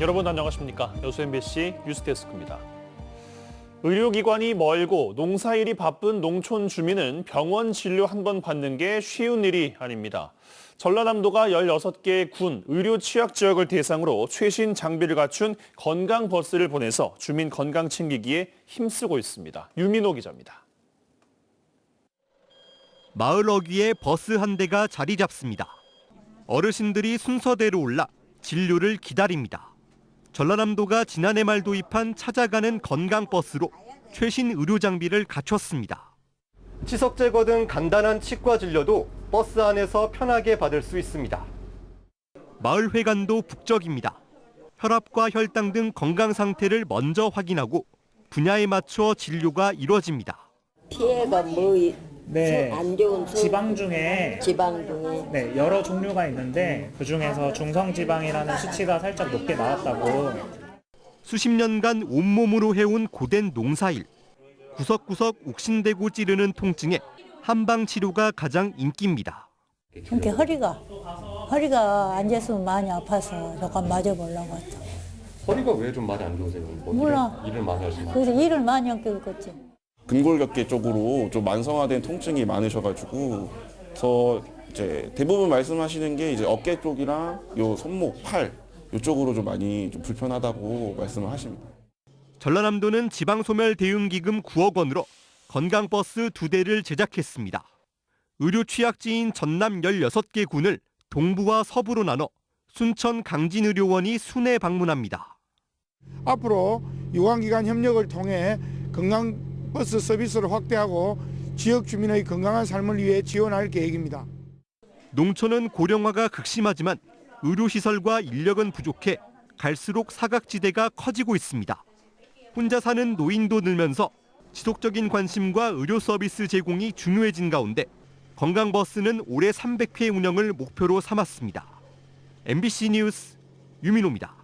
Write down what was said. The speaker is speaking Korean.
여러분 안녕하십니까? 여수 MBC 뉴스데스크입니다. 의료기관이 멀고 농사일이 바쁜 농촌 주민은 병원 진료 한 번 받는 게 쉬운 일이 아닙니다. 전라남도가 16개의 군 의료 취약 지역을 대상으로 최신 장비를 갖춘 건강 버스를 보내서 주민 건강 챙기기에 힘쓰고 있습니다. 유민호 기자입니다. 마을 어귀에 버스 한 대가 자리 잡습니다. 어르신들이 순서대로 올라 진료를 기다립니다. 전라남도가 지난해 말 도입한 찾아가는 건강버스로 최신 의료 장비를 갖췄습니다. 치석 제거 등 간단한 치과 진료도 버스 안에서 편하게 받을 수 있습니다. 마을 회관도 북적입니다. 혈압과 혈당 등 건강 상태를 먼저 확인하고 분야에 맞춰 진료가 이루어집니다. 피해가 뭐 네. 안 좋은 소- 지방 중에 지방 중에 네, 여러 종류가 있는데 그 중에서 중성지방이라는 수치가 살짝 높게 나왔다고 수십 년간 온몸으로 해온 고된 농사일. 구석구석 욱신대고 찌르는 통증에 한방 치료가 가장 인기입니다. 이렇게 허리가 허리가 앉았으면 많이 아파서 잠깐 맞아보려고 왔다. 허리가 왜 좀 많이 안 좋으세요? 뭐 몰라. 일을, 일을 많이 하시나요? 그래서 일을 많이 하게 됐겠지. 근골격계 쪽으로 좀 만성화된 통증이 많으셔가지고 저 이제 대부분 말씀하시는 게 이제 어깨 쪽이랑 요 손목, 팔 이쪽으로 좀 많이 좀 불편하다고 말씀을 하십니다. 전라남도는 지방소멸 대응기금 9억 원으로 건강버스 두 대를 제작했습니다. 의료 취약지인 전남 16개 군을 동부와 서부로 나눠 순천 강진의료원이 순회 방문합니다. 앞으로 유관기관 협력을 통해 건강 버스 서비스를 확대하고 지역 주민의 건강한 삶을 위해 지원할 계획입니다. 농촌은 고령화가 극심하지만 의료시설과 인력은 부족해 갈수록 사각지대가 커지고 있습니다. 혼자 사는 노인도 늘면서 지속적인 관심과 의료 서비스 제공이 중요해진 가운데 건강버스는 올해 300회 운영을 목표로 삼았습니다. MBC 뉴스 유민호입니다.